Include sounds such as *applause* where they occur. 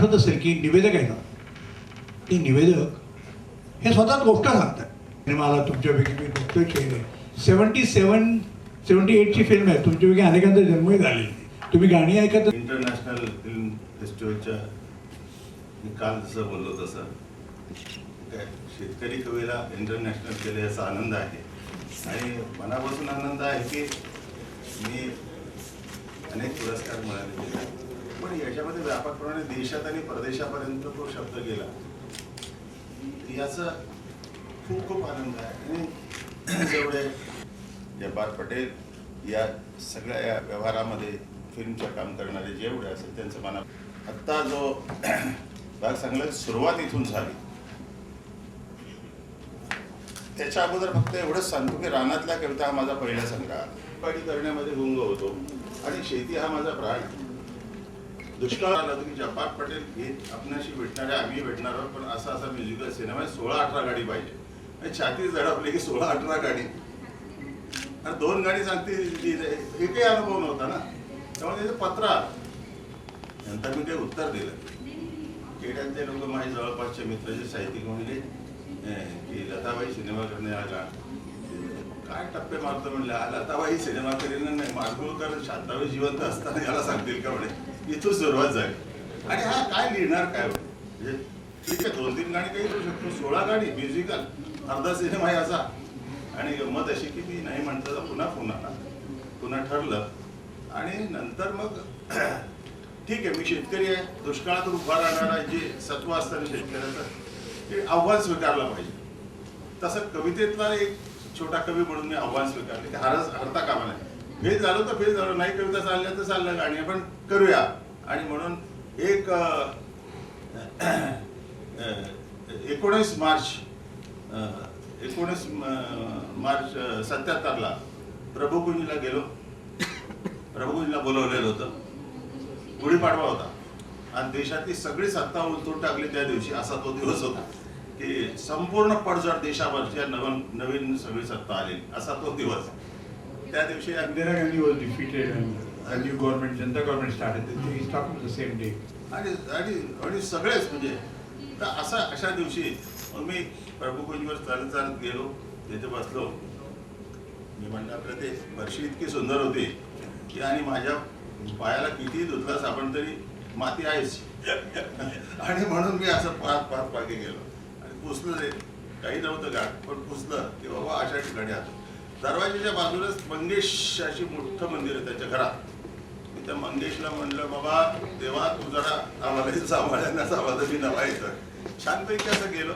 आठवत असेल की निवेदक आहे ना? ते निवेदक हे स्वतःच गोष्ट सांगतात. आणि मला तुमच्यापैकी मी बघतोय खेळ. सेवन्टी सेवन सेवन्टी एटची फिल्म आहे. तुमच्यापैकी अनेकांचा जन्मही झालेली तुम्ही गाणी ऐकत इंटरनॅशनल फिल्म फेस्टिवलच्या मी काल जसं बोललो तसं. काय शेतकरी कवीला इंटरनॅशनल केले याचा आनंद आहे. आणि मनापासून आनंद आहे की मी अनेक पुरस्कार मिळाले पण याच्यामध्ये व्यापकपणे देशात आणि परदेशापर्यंत तो शब्द गेला. याचा खूप खूप आनंद आहे. आणि जेवढे जब्बार पटेल या सगळ्या या व्यवहारामध्ये फिल्मचं काम करणारे जेवढे असेल त्यांचं मना आत्ता जो भाग सांगला सुरुवात इथून झाली. त्याच्या अगोदर फक्त एवढंच सांगतो की रानातल्या कविता हा माझा पहिला संग्रह. पाणी करण्यामध्ये गुंग होतो. आणि शेती हा माझा प्राण. दुष्काळ आला होता की जब्बार पटेल हे आपणाशी भेटणारे आम्ही भेटणार आहोत पण असा असा म्युझिकल सिनेमा आहे सोळा अठरा गाडी पाहिजे. छाती झडपली की सोळा अठरा गाडी. आणि दोन गाडी सांगते एकही अनुभव नव्हता ना. त्यामुळे त्याचं पत्र आलं. नंतर मी काही उत्तर दिलं. केड्यातले लोक माझे जवळपासचे मित्र जे साहित्यिक म्हणले की लताबाई सिनेमा करणे आला काय टप्पे मारतो म्हणले? तेव्हा लताबाई सिनेमा करीन नाही. माडगुळकर शांतावे जिवंत असताना याला सांगतील का म्हणे? इथून सुरुवात झाली. आणि हा काय लिहिणार काय म्हणजे ठीक आहे दोन तीन गाणी काही लिहू शकतो. सोळा गाणी म्युझिकल अर्धा सिनेमा आहे असा आणि गंमत अशी की मी नाही म्हणतं तर पुन्हा पुन्हा आला पुन्हा ठरलं. आणि नंतर मग *clears throat* ठीक आहे मी शेतकरी आहे. दुष्काळातून उभा राहणारा जे सत्व असतं शेतकऱ्याचं ते आव्हान स्वीकारलं पाहिजे. तसं कवितेतला एक छोटा कवी म्हणून मी आव्हान स्वीकारले. की हारच हरता कामा नाही फेल झालो तर फेल झालो. नाही कविता चालल्या तर चाललं गाणी. आपण करूया. आणि म्हणून एक अं, एकोणीस मार्च एकोणीस मार्च सत्याहत्तरला प्रभुकुंजला गेलो. प्रभुकुंजला बोलवलेलं होतं. गुढीपाडवा होता. आणि देशातली सगळी सत्ता उलटून टाकली त्या दिवशी. असा तो दिवस होता. की संपूर्ण पडझड देशावरच्या नवीन नवीन सगळी सत्ता आलेली असा तो दिवस. त्या दिवशी a new government, Janta government started. He's talking the same day. आणि आणि आणि सगळेच म्हणजे तर असा अशा दिवशी मग मी प्रभुकुंजवर चालत चालत गेलो. तिथे बसलो. मी म्हणलं आपलं ते वर्षी इतकी सुंदर होती की आणि माझ्या पायाला किती धुतलास आपण तरी माती आहेच. *laughs* आणि म्हणून मी असं पाच पाच पागे गेलो. पुसलं ते काही नव्हतं गाठ पण पुसलं की बाबा अशा ठिकाणी आलो. दरवाजाच्या बाजूलाच मंगेश अशी मोठं मंदिर आहे त्याच्या घरात. मी त्या मंगेशला म्हणलं बाबा देवा तू जरा आम्हाला सांभाळ्यांना आवाज मी नवा येतं छानपैकी असं गेलो